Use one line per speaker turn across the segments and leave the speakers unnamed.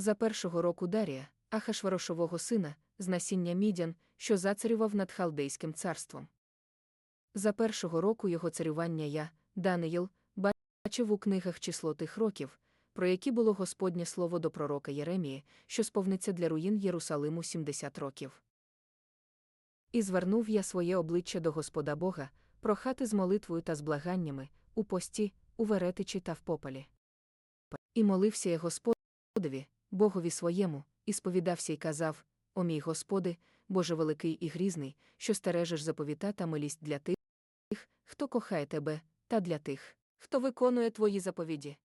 За першого року Дарія, Ахашварошового сина, з насіння мідян, що зацарював над Халдейським царством. За першого року його царювання я, Даниїл, бачив у книгах число тих років, про які було Господнє слово до пророка Єремії, що сповниться для руїн Єрусалиму 70 років. І звернув я своє обличчя до Господа Бога, прохати з молитвою та з благаннями, у пості, у веретичі та в попелі. І молився я Господові, Богові своєму, і сповідався й казав: О мій Господи, Боже великий і грізний, що стережеш заповіта та милість для тих, хто кохає тебе, та для тих, хто виконує твої заповіді.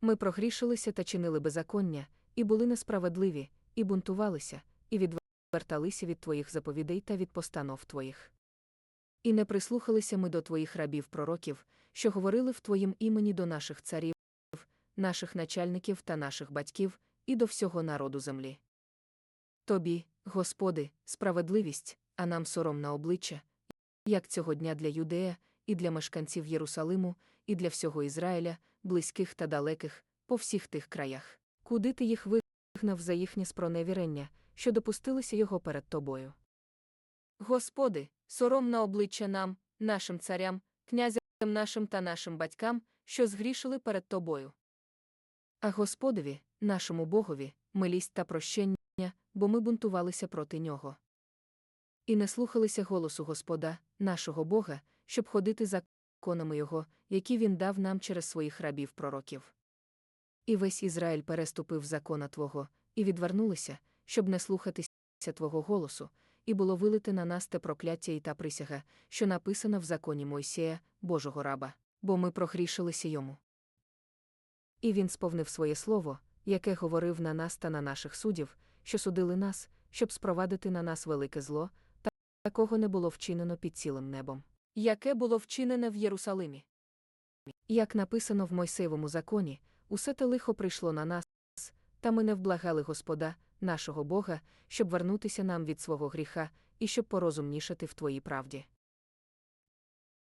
Ми прогрішилися та чинили беззаконня, і були несправедливі, і бунтувалися, і відверталися від твоїх заповідей та від постанов твоїх. І не прислухалися ми до твоїх рабів пророків, що говорили в твоїм імені до наших царів, наших начальників та наших батьків, і до всього народу землі. Тобі, Господи, справедливість, а нам сором на обличчя, як цього дня для Юдея, і для мешканців Єрусалиму, і для всього Ізраїля, близьких та далеких, по всіх тих краях, куди ти їх вигнав за їхнє спроневірення, що допустилися його перед тобою. Господи, сором на обличчя нам, нашим царям, князям нашим та нашим батькам, що згрішили перед тобою. А Господові, нашому Богові, милість та прощення, бо ми бунтувалися проти нього. І не слухалися голосу Господа, нашого Бога, щоб ходити за законами Його, які він дав нам через своїх рабів пророків. І весь Ізраїль переступив закона Твого, і відвернулися, щоб не слухатися Твого голосу, і було вилите на нас те прокляття і та присяга, що написана в законі Мойсея, Божого раба, бо ми прогрішилися йому. І він сповнив своє слово, яке говорив на нас та на наших суддів, що судили нас, щоб спровадити на нас велике зло, та такого не було вчинено під цілим небом. Яке було вчинене в Єрусалимі? Як написано в Мойсеєвому законі, усе те лихо прийшло на нас, та ми не вблагали Господа, нашого Бога, щоб вернутися нам від свого гріха і щоб порозумнішати в твоїй правді.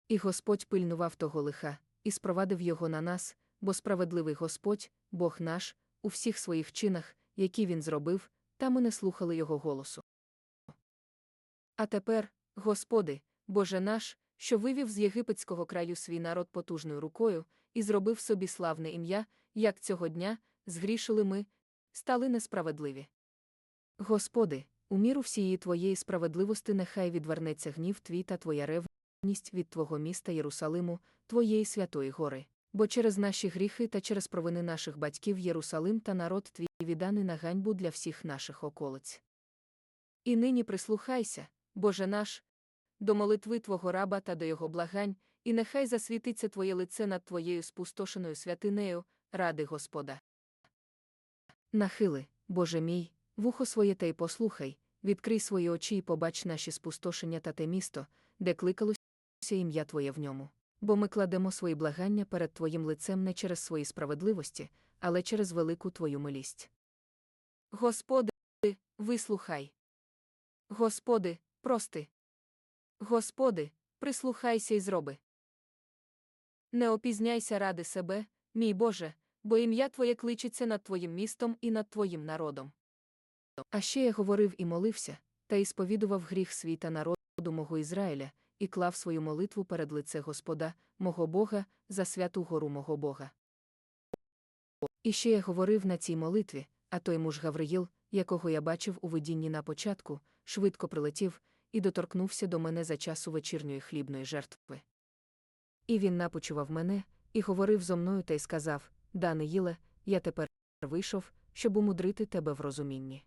І Господь пильнував того лиха, і спровадив його на нас, бо справедливий Господь, Бог наш, у всіх своїх чинах, які він зробив, та ми не слухали його голосу. А тепер, Господи, Боже наш, що вивів з єгипетського краю свій народ потужною рукою, і зробив собі славне ім'я, як цього дня, згрішили ми, стали несправедливі. Господи, у міру всієї Твоєї справедливості нехай відвернеться гнів твій та Твоя ревність від Твого міста Єрусалиму, Твоєї святої гори, бо через наші гріхи та через провини наших батьків Єрусалим та народ твій відданий на ганьбу для всіх наших околиць. І нині прислухайся, Боже наш, до молитви Твого раба та до його благань, і нехай засвітиться Твоє лице над Твоєю спустошеною святинею, ради Господа. Нахили, Боже мій, вухо своє та й послухай, відкрий свої очі і побач наші спустошення та те місто, де кликалося ім'я Твоє в ньому. Бо ми кладемо свої благання перед Твоїм лицем не через свої справедливості, але через велику Твою милість. Господи, вислухай. Господи, прости. Господи, прислухайся і зроби. Не опізняйся ради себе, мій Боже, бо ім'я Твоє кличеться над Твоїм містом і над Твоїм народом. А ще я говорив і молився, та й сповідував гріх свій та народу мого Ізраїля, і клав свою молитву перед лице Господа, мого Бога, за святу гору мого Бога. І ще я говорив на цій молитві, а той муж Гавриїл, якого я бачив у видінні на початку, швидко прилетів і доторкнувся до мене за часу вечірньої хлібної жертви. І він напочував мене, і говорив зо мною та й сказав Даниїле, я тепер вийшов, щоб умудрити тебе в розумінні.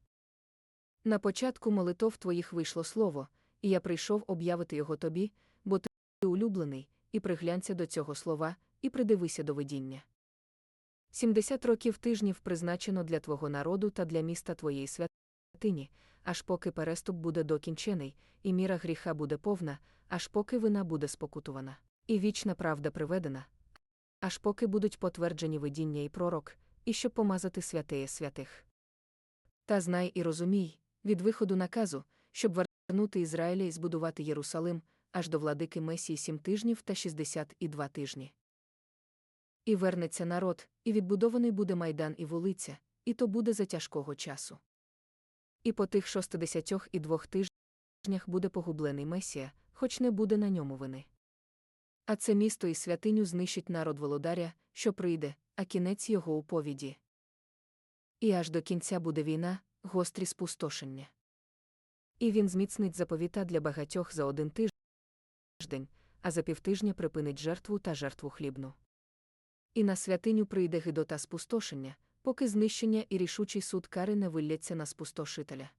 На початку молитов твоїх вийшло слово, і я прийшов об'явити його тобі, бо ти улюблений, і приглянься до цього слова, і придивися до видіння. Сімдесят років тижнів призначено для твого народу та для міста твоєї святині, аж поки переступ буде докінчений, і міра гріха буде повна, аж поки вина буде спокутувана, і вічна правда приведена, аж поки будуть потверджені видіння і пророк, і щоб помазати святеє святих. Та знай і розумій, від виходу наказу, щоб вернути Ізраїля і збудувати Єрусалим, аж до владики Месії сім тижнів та шістдесят і два тижні. І вернеться народ, і відбудований буде майдан і вулиця, і то буде за тяжкого часу. І по тих шостидесятьох і двох тижнях буде погублений Месія, хоч не буде на ньому вини. А це місто і святиню знищить народ володаря, що прийде, а кінець його уповіді. І аж до кінця буде війна, гострі спустошення. І він зміцнить заповіта для багатьох за один тиждень, а за півтижня припинить жертву та жертву хлібну. І на святиню прийде гидота спустошення, поки знищення і рішучий суд кари не вилляться на спустошителя.